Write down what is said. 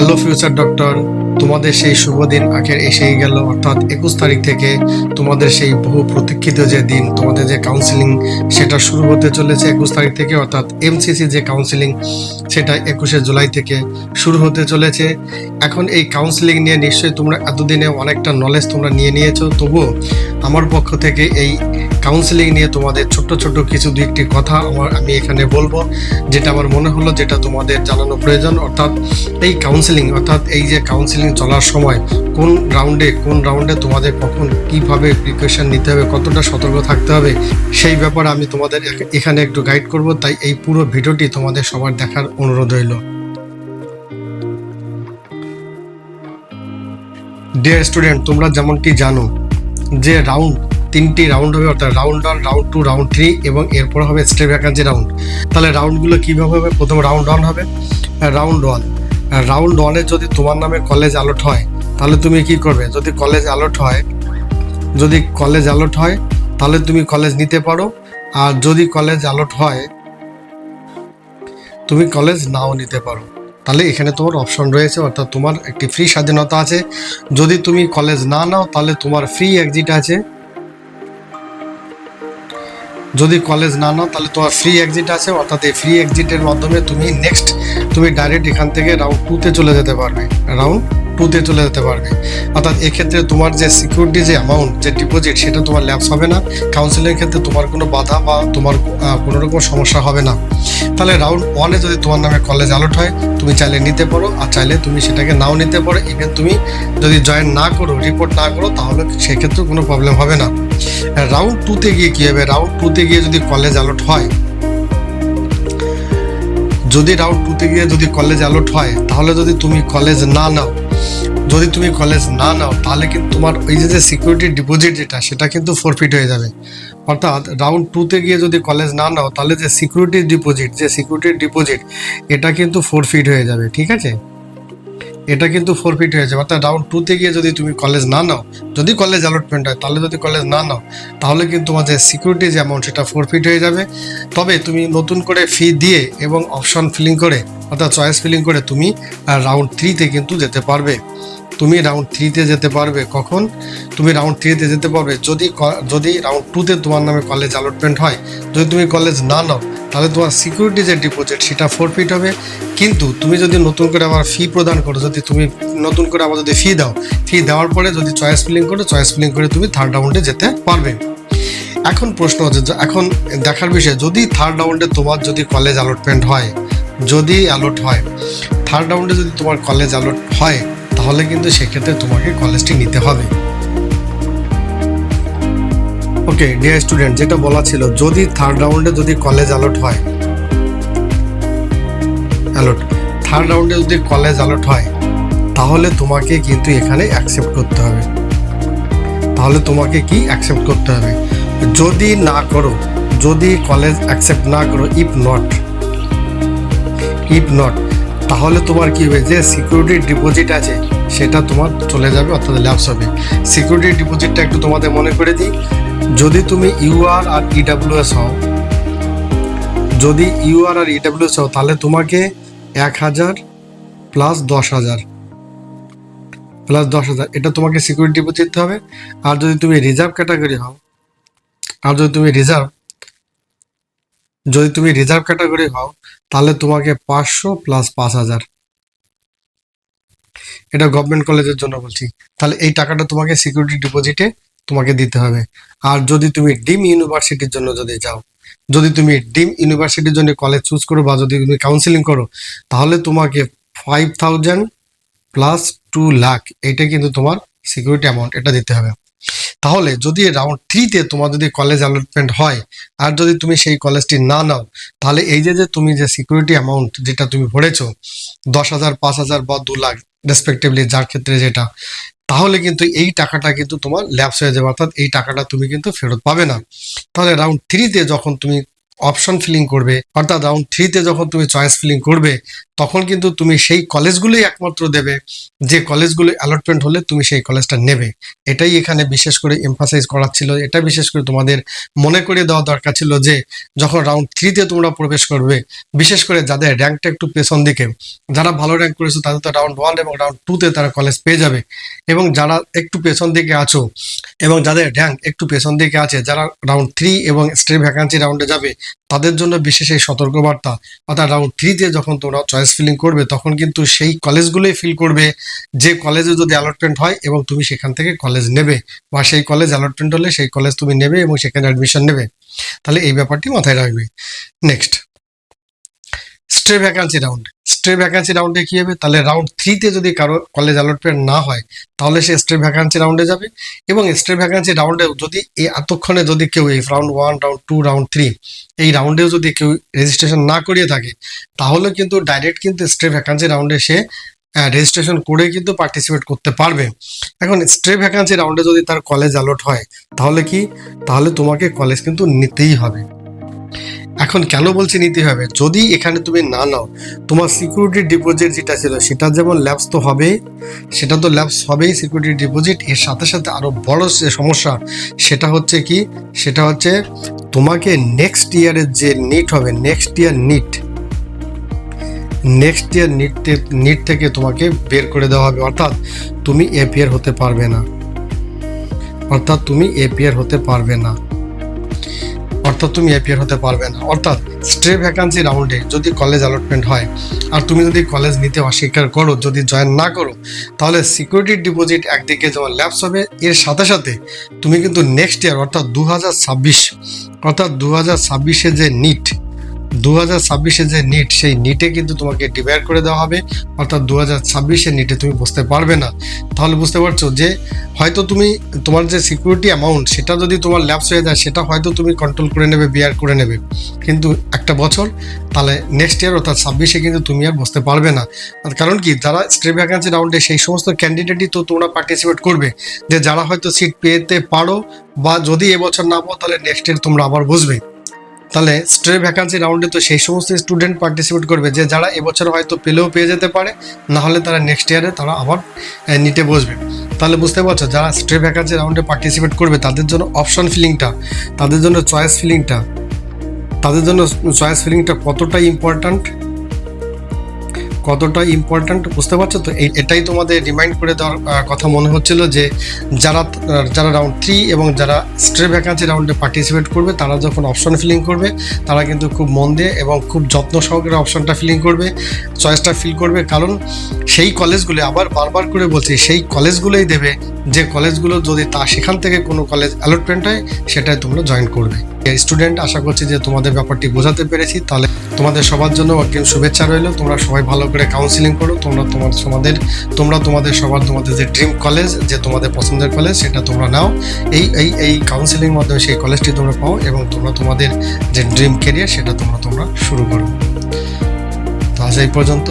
Hello future doctor তোমাদের সেই শুভ দিন আখের এসেই গেল। অর্থাৎ একুশ তারিখ থেকে তোমাদের সেই বহু প্রতীক্ষিত যে দিন, তোমাদের যে কাউন্সিলিং সেটা শুরু হতে চলেছে একুশ তারিখ থেকে। অর্থাৎ এমসিসি যে কাউন্সিলিং সেটা একুশে জুলাই থেকে শুরু হতে চলেছে। এখন এই কাউন্সিলিং নিয়ে নিশ্চয়ই তোমরা এতদিনে অনেকটা নলেজ তোমরা নিয়ে নিয়েছো। তবুও আমার পক্ষ থেকে এই কাউন্সিলিং নিয়ে তোমাদের ছোট্ট ছোট্ট কিছু দু একটি কথা আমার, আমি এখানে বলব, যেটা আমার মনে হলো যেটা তোমাদের জানানো প্রয়োজন। অর্থাৎ এই কাউন্সিলিং অর্থাৎ এই যে কাউন্সিলিং চলার সময়, কোন রাউন্ডে কোন রাউন্ডে তোমাদের কখন কীভাবে প্রিপারেশন নিতে হবে, কতটা সতর্ক থাকতে হবে, সেই ব্যাপারে আমি তোমাদের এখানে একটু গাইড করব। তাই এই পুরো ভিডিওটি তোমাদের সবার দেখার অনুরোধ রইল। ডিয়ার স্টুডেন্ট তোমরা যেমনটি জানো, যে রাউন্ড তিনটি রাউন্ড হবে, অর্থাৎ round one round two round three এবং এরপর হবে স্টে ভ্যাকান্সি রাউন্ড তাহলে রাউন্ডগুলো কীভাবে হবে? প্রথম রাউন্ড ওয়ান হবে রাউন্ড ওয়ান রাউন্ড ওয়ানে যদি তোমার নামে কলেজ অ্যালট হয়, তাহলে তুমি কি করবে? যদি কলেজ অ্যালট হয়, যদি কলেজ অ্যালট হয়, তাহলে তুমি কলেজ নিতে পারো। আর যদি কলেজ অ্যালট হয়, তুমি কলেজ নাও নিতে পারো। তাহলে এখানে তোমার অপশন রয়েছে, অর্থাৎ তোমার একটি ফ্রি স্বাধীনতা আছে। যদি তুমি কলেজ না নাও, তাহলে তোমার ফ্রি এক্সিট আছে। যদি কলেজ না নাও, তাহলে তোমার ফ্রি এক্সিট আছে, অর্থাৎ এই ফ্রি এক্সিটের মাধ্যমে তুমি নেক্সট তুমি ডাইরেক্ট এখান থেকে রাউন্ড টুতে চলে যেতে পারবে। রাউন্ড টুতে চলে যেতে পারবে। অর্থাৎ এক্ষেত্রে তোমার যে সিকিউরিটি যে অ্যামাউন্ট যে ডিপোজিট সেটা তোমার ল্যাপস হবে না। কাউন্সিলের ক্ষেত্রে তোমার কোনো বাধা বা তোমার কোনো রকম সমস্যা হবে না। তাহলে রাউন্ড ওয়ানে যদি তোমার নামে কলেজ অ্যালট হয়, তুমি চাইলে নিতে পারো, আর চাইলে তুমি সেটাকে নাও নিতে পারো। ইভেন তুমি যদি জয়েন না করো রিপোর্ট না করো, তাহলে সেক্ষেত্রে কোনো প্রবলেম হবে না। রাউন্ড টুতে গিয়ে কী হবে? রাউন্ড টুতে গিয়ে যদি কলেজ অ্যালট হয়, যদি রাউন্ড টুতে গিয়ে যদি কলেজ অ্যালট হয়, তাহলে যদি তুমি কলেজ না নাও, যদি তুমি কলেজ না নাও, তাহলে কিন্তু তোমার ওই যে সিকিউরিটি ডিপোজিট যেটা, সেটা কিন্তু ফরফিট হয়ে যাবে। অর্থাৎ রাউন্ড টুতে গিয়ে যদি কলেজ না নাও, তাহলে যে সিকিউরিটি ডিপোজিট যে সিকিউরিটি ডিপোজিট এটা কিন্তু ফরফিট হয়ে যাবে, ঠিক আছে? এটা কিন্তু ফরফিট হয়ে যাবে। অর্থাৎ রাউন্ড টুতে গিয়ে যদি তুমি কলেজ না নাও, যদি কলেজ অ্যালটমেন্ট হয়, তাহলে যদি কলেজ না নাও, তাহলে কিন্তু তোমার যে সিকিউরিটি যে অ্যামাউন্ট সেটা ফরফিট হয়ে যাবে। তবে তুমি নতুন করে ফি দিয়ে এবং অপশন ফিলিং করে, অর্থাৎ চয়েস ফিলিং করে তুমি রাউন্ড থ্রিতে কিন্তু যেতে পারবে। তুমি রাউন্ড থ্রিতে যেতে পারবে কখন? তুমি রাউন্ড থ্রিতে যেতে পারবে যদি যদি রাউন্ড টুতে তোমার নামে কলেজ অ্যালটমেন্ট হয়। যদি তুমি কলেজ না নাও তাহলে তোমার সিকিউরিটি যে ডিপোজিট সেটা ফোরফিট হবে। কিন্তু তুমি যদি নতুন করে আবার ফি প্রদান করো, যদি তুমি নতুন করে আবার যদি ফি দাও ফি দেওয়ার পরে যদি চয়েস ফিলিং করো চয়েস ফিলিং করে তুমি থার্ড রাউন্ডে যেতে পারবে। এখন প্রশ্ন হচ্ছে এখন দেখার বিষয়, যদি থার্ড রাউন্ডে তোমার যদি কলেজ অ্যালটমেন্ট হয়, যদি অ্যালট হয় থার্ড রাউন্ডে যদি তোমার কলেজ অ্যালট হয়, তাহলে কিন্তু সেক্ষেত্রে তোমাকে কলেজটি নিতে হবে। ওকে ডিয়ার স্টুডেন্ট যেটা বলা ছিল, যদি থার্ড রাউন্ডে যদি কলেজ অ্যালট হয় অ্যালট থার্ড রাউন্ডে যদি কলেজ অ্যালট হয়, তাহলে তোমাকে কিন্তু এখানে অ্যাকসেপ্ট করতে হবে। তাহলে তোমাকে কি অ্যাকসেপ্ট করতে হবে? যদি না করো, যদি কলেজ অ্যাকসেপ্ট না করো ইফ নট ইফ নট তাহলে তোমার কি হবে? যে সিকিউরিটি ডিপোজিট আছে, সেটা তোমার চলে যাবে, অর্থাৎ ল্যাপস হবে। সিকিউরিটি ডিপোজিটটা একটু তোমাদের মনে করে দিই। যদি তুমি ইউআর আর ইডাব্লিউএস হও, যদি ইউআর আর ইডাব্লিউএস হও, তাহলে তোমাকে এক হাজার প্লাস দশ হাজার প্লাস দশ হাজার, এটা তোমাকে সিকিউরিটি ডিপোজিট হবে। আর যদি তুমি রিজার্ভ ক্যাটাগরি হও, আর যদি তুমি রিজার্ভ যদি তুমি রিজার্ভ ক্যাটাগরি হও, তাহলে তোমাকে পাঁচশো প্লাস পাঁচ হাজার। এটা গভর্নমেন্ট কলেজের জন্য বলছি। তাহলে এই টাকাটা তোমাকে সিকিউরিটি ডিপোজিটে তোমাকে দিতে হবে। আর যদি তুমি ডিম ইউনিভার্সিটির জন্য যদি যাও, যদি তুমি ডিম ইউনিভার্সিটির জন্য কলেজ চুজ করো বা যদি তুমি কাউন্সিলিং করো, তাহলে তোমাকে five thousand plus two lakh এইটা কিন্তু তোমার সিকিউরিটি অ্যামাউন্ট এটা দিতে হবে। তাহলে যদি রাউন্ড থ্রিতে তোমার যদি কলেজ অ্যালটমেন্ট হয়, আর যদি তুমি সেই কলেজটি না নাও, তাহলে এই যে যে তুমি যে সিকিউরিটি অ্যামাউন্ট যেটা তুমি ভরেছো, দশ হাজার, পাঁচ হাজার বা দু লাখ রেসপেক্টিভলি যার ক্ষেত্রে যেটা তাহলে কিন্তু এই টাকাটা কিন্তু তোমার ল্যাপস হয়ে যাবে, অর্থাৎ এই টাকাটা তুমি কিন্তু ফেরত পাবে না। তাহলে রাউন্ড থ্রিতে যখন তুমি অপশন ফিলিং করবে, অর্থাৎ রাউন্ড থ্রিতে যখন তুমি চয়েস ফিলিং করবে তখন কিন্তু তুমি সেই কলেজগুলোই একমাত্র দেবে। যে কলেজগুলো অ্যালটমেন্ট হলে তুমি সেই কলেজটা নেবে। এটাই এখানে বিশেষ করে এমফাসাইজ করার ছিল। এটা বিশেষ করে তোমাদের মনে করে দেওয়া দরকার ছিল যে, যখন রাউন্ড থ্রিতে তোমরা প্রবেশ করবে, বিশেষ করে যাদের র্যাঙ্কটা একটু পেছন দিকে, যারা ভালো র্যাঙ্ক করেছ তাদের তো রাউন্ড ওয়ান এবং রাউন্ড টুতে তারা কলেজ পেয়ে যাবে। এবং যারা একটু পেছন দিকে আছো এবং যাদের র্যাঙ্ক একটু পেছন দিকে আছে, যারা রাউন্ড থ্রি এবং স্টে ভ্যাকান্সি রাউন্ডে যাবে, তাদের জন্য বিশেষ এই সতর্কবার্তা। অর্থাৎ রাউন্ড থ্রিতে যখন তোমরা চয়েস ফিলিং করবে, তখন কিন্তু সেই কলেজগুলোই ফিল করবে। যে কলেজে যদি অ্যালটমেন্ট হয় এবং তুমি সেখান থেকে কলেজ নেবে বা সেই কলেজ অ্যালটমেন্ট হলে সেই কলেজ তুমি নেবে এবং সেখানে অ্যাডমিশন নেবে। তাহলে এই ব্যাপারটি মাথায় রাখবে। Next stray vacancy round stray vacancy রাউন্ডে কি হবে? তাহলে রাউন্ড থ্রিতে যদি কারও কলেজ অ্যালটমেন্ট না হয়, তাহলে সে স্টে ভ্যাকান্সি রাউন্ডে যাবে। এবং স্টে ভ্যাকান্সি রাউন্ডে যদি এই এতক্ষণে যদি কেউ এই round one round two round three এই রাউন্ডেও যদি কেউ রেজিস্ট্রেশন না করিয়ে থাকে, তাহলে কিন্তু ডাইরেক্ট কিন্তু স্টে ভ্যাকান্সি রাউন্ডে সে রেজিস্ট্রেশন করে কিন্তু পার্টিসিপেট করতে পারবে। এখন স্টে ভ্যাকান্সি রাউন্ডে যদি তার কলেজ অ্যালট হয়, তাহলে কি? তাহলে তোমাকে কলেজ কিন্তু নিতেই হবে। এখন কেন বলছি নিতে হবে? যদি এখানে তুমি না নাও, তোমার সিকিউরিটি ডিপোজিট যেটা ছিল, সেটা যেমন ল্যাপস তো হবে সেটা তো ল্যাপস হবেই সিকিউরিটি ডিপোজিট এর সাথে সাথে আরও বড় যে সমস্যা, সেটা হচ্ছে কি? সেটা হচ্ছে তোমাকে নেক্সট ইয়ারের যে নিট হবে next year NEET next year NEET NEET থেকে তোমাকে বের করে দেওয়া হবে। অর্থাৎ তুমি এপিয়ার হতে পারবে না। অর্থাৎ তুমি এপিয়ার হতে পারবে না। অর্থাৎ তুমি অ্যাপিয়ার হতে পারবে না। অর্থাৎ স্ট্রে ভ্যাকান্সি রাউন্ডে যদি কলেজ অ্যালটমেন্ট হয়, আর তুমি যদি কলেজ নিতে অস্বীকার করো, যদি জয়েন না করো, তাহলে সিকিউরিটি ডিপোজিট একদিকে যেমন ল্যাপস হবে, এর সাথে সাথে তুমি কিন্তু নেক্সট ইয়ার অর্থাৎ দু হাজার ছাব্বিশ, অর্থাৎ দু হাজার ছাব্বিশে যে নিট দু হাজার ছাব্বিশে যে নিট সেই নিটে কিন্তু তোমাকে ডিভাইড করে দেওয়া হবে। অর্থাৎ দু হাজার ছাব্বিশে নিটে তুমি বসতে পারবে না। তাহলে বুঝতে পারছ যে, হয়তো তুমি, তোমার যে সিকিউরিটি অ্যামাউন্ট সেটা যদি তোমার ল্যাপস হয়ে যায়, সেটা হয়তো তুমি কন্ট্রোল করে নেবে বিয়ার করে নেবে। কিন্তু একটা বছর, তাহলে নেক্সট ইয়ার অর্থাৎ ছাব্বিশে কিন্তু তুমি আর বসতে পারবে না। কারণ কি, যারা স্টে ভ্যাকান্সি রাউন্ডে সেই সমস্ত ক্যান্ডিডেটই তো তোমরা পার্টিসিপেট করবে। যে যারা হয়তো সিট পেতে পারো, বা যদি এবছর না পাও, তাহলে নেক্সট ইয়ার তোমরা আবার বসবে। তাহলে স্ট্রে ভ্যাকান্সি রাউন্ডে তো সেই সমস্ত স্টুডেন্ট পার্টিসিপেট করবে যে যারা এবছর হয়তো পেলেও পেয়ে যেতে পারে না হলে তারা নেক্সট ইয়ারে তারা আবার নিটে বসবে। তাহলে বুঝতে পারছ, যারা স্ট্রে ভ্যাকান্সি রাউন্ডে পার্টিসিপেট করবে, তাদের জন্য অপশন ফিলিংটা তাদের জন্য চয়েস ফিলিংটা তাদের জন্য চয়েস ফিলিংটা কতটা ইম্পর্ট্যান্ট কতটা ইম্পর্ট্যান্ট বুঝতে পারছ তো? এটাই তোমাদের রিমাইন্ড করে দেওয়ার কথা মনে হচ্ছিল যে যারা যারা রাউন্ড থ্রি এবং যারা স্ট্রে ভ্যাকান্সি রাউন্ডে পার্টিসিপেট করবে, তারা যখন অপশন ফিলিং করবে, তারা কিন্তু খুব মন দিয়ে এবং খুব যত্ন সহকারে অপশনটা ফিলিং করবে চয়েসটা ফিল করবে। কারণ সেই কলেজগুলো আবার বারবার করে বলছি, সেই কলেজগুলোই দেবে। যে কলেজগুলো যদি তা সেখান থেকে কোনো কলেজ অ্যালটমেন্ট হয়, সেটাই তোমরা জয়েন করবে। স্টুডেন্ট আশা করছি যে তোমাদের ব্যাপারটি বোঝাতে পেরেছি। তাহলে তোমাদের সবার জন্য অগ্রিম শুভেচ্ছা রইল। তোমরা সবাই ভালো করে কাউন্সিলিং করো, তোমরা তোমার তোমাদের, তোমরা তোমাদের সবার তোমাদের যে ড্রিম কলেজ যে তোমাদের পছন্দের কলেজ সেটা তোমরা নাও। এই এই এই কাউন্সিলিং মাধ্যমে সেই কলেজটি তোমরা পাও এবং তোমরা তোমাদের যে ড্রিম কেরিয়ার সেটা তোমরা তোমরা শুরু করো। তো আজ এই পর্যন্ত।